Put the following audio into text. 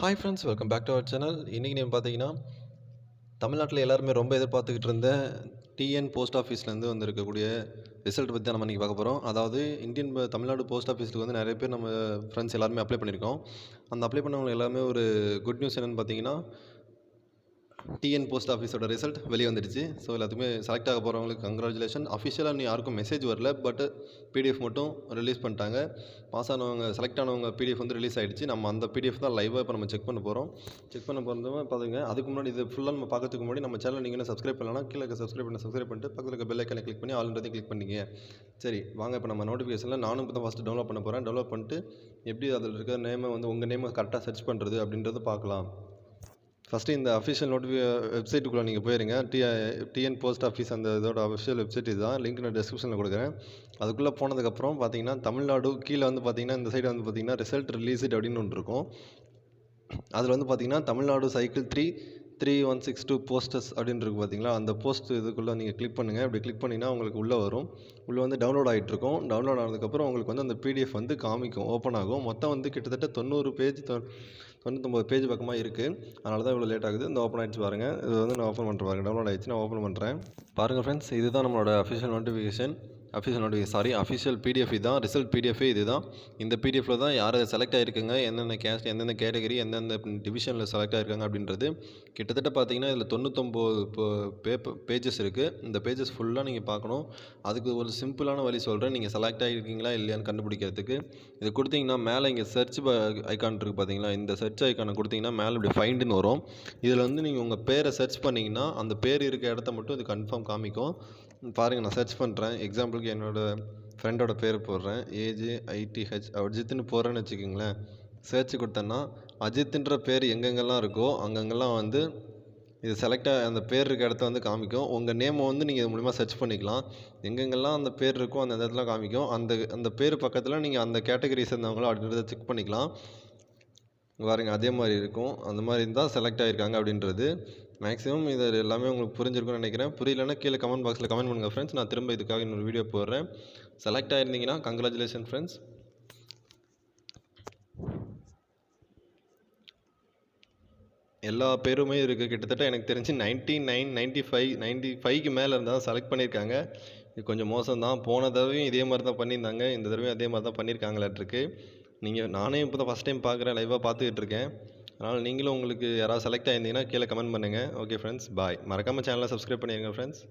Hi friends welcome back to our channel இன்றைக்கி நீங்கள் பார்த்தீங்கன்னா தமிழ்நாட்டில் எல்லாருமே ரொம்ப எதிர்பார்த்துக்கிட்டு இருந்த டிஎன் போஸ்ட் ஆஃபீஸ்லேருந்து வந்திருக்கக்கூடிய ரிசல்ட் பற்றி தான் நம்ம இன்றைக்கி பார்க்க போகிறோம் அதாவது இந்தியன் தமிழ்நாடு போஸ்ட் ஆஃபீஸுக்கு வந்து நிறைய பேர் நம்ம ஃப்ரெண்ட்ஸ் எல்லாருமே அப்ளை பண்ணியிருக்கோம். அந்த அப்ளை பண்ணவங்க எல்லாமே ஒரு குட் நியூஸ் என்னென்னு பார்த்தீங்கன்னா டிஎன் போஸ்ட் ஆஃபீஸோட ரிசல்ட் வெளியே வந்துடுச்சு ஸோ எல்லாத்துக்குமே செலக்ட் ஆக போகிறவங்களுக்கு கங்க்ராச்சுலேஷன் அஃபிஷியலாக இன்னும் யாருக்கும் மெசேஜ் வரல பட் பிடிஎஃப் மட்டும் ரிலீஸ் பண்ணிட்டாங்க. பாஸ் ஆனவங்க செலக்ட் ஆனவங்க பிடிஎஃப் வந்து ரிலீஸ் ஆகிடுச்சு நம்ம அந்த பிடிஎஃப் தான் லைவாக இப்போ நம்ம செக் பண்ண போகிறோம் செக் பண்ண போகிறதுமே பார்த்துங்க அதுக்கு முன்னாடி இது ஃபுல்லாக நம்ம பார்க்கறதுக்கு முன்னாடி நம்ம சேனல் நீங்கள் சப்ஸ்கிரைப் பண்ணலாம் கீழே சப்ஸ்கிரைப் பண்ண சப்ஸ்கிரைப் பண்ணிட்டு பக்கத்தில் இருக்க பெல் ஐக்கனை கிளிக் பண்ணி ஆல்ரெடி கிளிக் பண்ணிங்க. சரி வாங்க இப்போ நம்ம நோட்டிஃபிகேஷனில் நானும் இப்போ தான் ஃபஸ்ட்டு டவுன்லோட் பண்ண போகிறேன் டெவலப் பண்ணிட்டு எப்படி அதில் இருக்க நேமை வந்து உங்கள் நேமை கரெக்டாக சர்ச் பண்ணுறது அப்படின்றத பார்க்கலாம். ஃபஸ்ட்டு இந்த அஃபிஷியல் நோட்டிஃபி வெப்சைட்டுக்குள்ளே நீங்கள் போயிருங்க. டி டிஎன் போஸ்ட் ஆஃபீஸ் அந்த இதோட அஃபிஷியல் வெப்சைட் இதுதான். லிங்க் நான் டிஸ்கிரிப்ஷனில் கொடுக்குறேன். அதுக்குள்ளே போனதுக்கப்புறம் பார்த்தீங்கன்னா தமிழ்நாடு கீழே வந்து பார்த்தீங்கன்னா இந்த சைடு வந்து பார்த்தீங்கன்னா ரிசல்ட் ரிலீஸ்ட் அப்படின்னு ஒன்று இருக்கும். அதில் வந்து பார்த்தீங்கன்னா Tamil Nadu cycle three three one six two posters அப்படின்னு இருக்கு பார்த்தீங்களா அந்த போஸ்ட் இதுக்குள்ளே நீங்கள் கிளிக் பண்ணுங்கள் அப்படி கிளிக் பண்ணிங்கன்னா உங்களுக்கு உள்ளே வரும். உள்ளே வந்து டவுன்லோட் ஆகிட்டு இருக்கும். டவுன்லோட் ஆனதுக்கப்புறம் உங்களுக்கு வந்து அந்த பிடிஎஃப் வந்து காமிக்கும். ஓப்பன் ஆகும். மொத்தம் வந்து கிட்டத்தட்ட தொண்ணூறு பேஜ் தொண்ணூத்தொம்பது பேஜ் பக்கமாக இருக்குது அதனால தான் இவ்வளோ லேட் ஆகுது. இந்த ஓப்பன் ஆகிடுச்சு பாருங்கள் இது வந்து நான் ஓப்பன் பண்ணுறேன் பாருங்கள் டவுன்லோட் ஆகிடுச்சு நான் ஓப்பன் பண்ணுறேன் பாருங்கள் ஃப்ரெண்ட்ஸ் இதுதான் நம்மளோட official notification official notification sorry official PDF இதுதான் ரிசல்ட் பிடிஎஃபே இதுதான். இந்த பிடிஎஃப்பில் தான் யார் செலக்ட் ஆகிருக்குங்க எந்தெந்த கேஸ்ட் எந்தெந்த கேட்டகரி எந்தெந்த டிவிஷனில் செலக்ட் ஆகிருக்காங்க அப்படின்றது. கிட்டத்தட்ட பார்த்தீங்கன்னா இதில் தொண்ணூத்தொம்பது பேப்பர் பேஜஸ் இருக்குது இந்த பேஜஸ் ஃபுல்லாக நீங்கள் பார்க்கணும். அதுக்கு ஒரு சிம்பிளான வழி சொல்கிறேன் நீங்கள் செலக்ட் ஆகிருக்கீங்களா இல்லையான்னு கண்டுபிடிக்கிறதுக்கு. இது கொடுத்தீங்கன்னா மேலே இங்கே சர்ச் ஐக்கான் இருக்குது பார்த்தீங்களா? இந்த சர்ச் ஐக்கானை கொடுத்தீங்கன்னா மேலே இப்படி ஃபைண்டுன்னு வரும். இதில் வந்து நீங்கள் உங்கள் பேரை சர்ச் பண்ணிங்கன்னா அந்த பேர் இருக்க இடத்த மட்டும் இது கன்ஃபார்ம் காமிக்கும். பாருங்கள் நான் சர்ச் பண்ணுறேன் எக்ஸாம்பிள் எக்ஸாம்பிளுக்கு என்னோடய ஃப்ரெண்டோட பேர் போடுறேன். ஏஜே ஐடிஹெச் அஜித்னு போடுறேன்னு வச்சுக்கோங்களேன். சர்ச் கொடுத்தேன்னா அஜித்துன்ற பேர் எங்கெங்கெல்லாம் இருக்கோ அங்கங்கெல்லாம் வந்து இது செலக்டாக அந்த பேர் இருக்க இடத்த வந்து காமிக்கும். உங்கள் நேமை வந்து நீங்கள் இது மூலிமா சர்ச் பண்ணிக்கலாம். எங்கெங்கெல்லாம் அந்த பேர் இருக்கோ அந்த இடத்துல காமிக்கும். அந்த அந்த பேர் பக்கத்தில் நீங்கள் அந்த கேட்டகரி சேர்ந்தவங்களோ அப்படின்றத செக் பண்ணிக்கலாம். இங்க அதே மாதிரி இருக்கும். அந்த மாதிரி இருந்தால் செலக்ட் ஆகிருக்காங்க அப்படின்றது. மேக்ஸிமம் இது எல்லாமே உங்களுக்கு புரிஞ்சிருக்கும்னு நினைக்கிறேன். புரியலன்னா கீழே கமெண்ட் பாக்ஸில் கமெண்ட் பண்ணுங்கள் ஃப்ரெண்ட்ஸ் நான் திரும்ப இதுக்காக இன்னொரு வீடியோ போடுறேன். செலக்ட் ஆயிருந்தீங்கன்னா கங்க்ராச்சுலேஷன் ஃப்ரெண்ட்ஸ் எல்லா பேருமே இருக்குது கிட்டத்தட்ட எனக்கு தெரிஞ்சு ninety nine ninety five ninety ஃபைவ்க்கு மேலே இருந்தால் செலக்ட் பண்ணியிருக்காங்க. இது கொஞ்சம் மோசம் தான். போன தடவையும் இதே மாதிரி தான் பண்ணியிருந்தாங்க. இந்த தடவையும் அதே மாதிரி தான் பண்ணியிருக்காங்களாட்டிருக்கு நீங்கள் நானே இப்போ தான் ஃபஸ்ட் டைம் பார்க்குறேன் லைவாக பார்த்துக்கிட்டு இருக்கேன். அதனால் நீங்களும் உங்களுக்கு யாராவது செலக்ட் ஆயிருந்தீங்கன்னா கீழே கமெண்ட் பண்ணுங்கள் ஓகே ஃப்ரெண்ட்ஸ் பாய் மறக்காமல் சேனலை சப்ஸ்கிரைப் பண்ணிடுங்க ஃப்ரெண்ட்ஸ்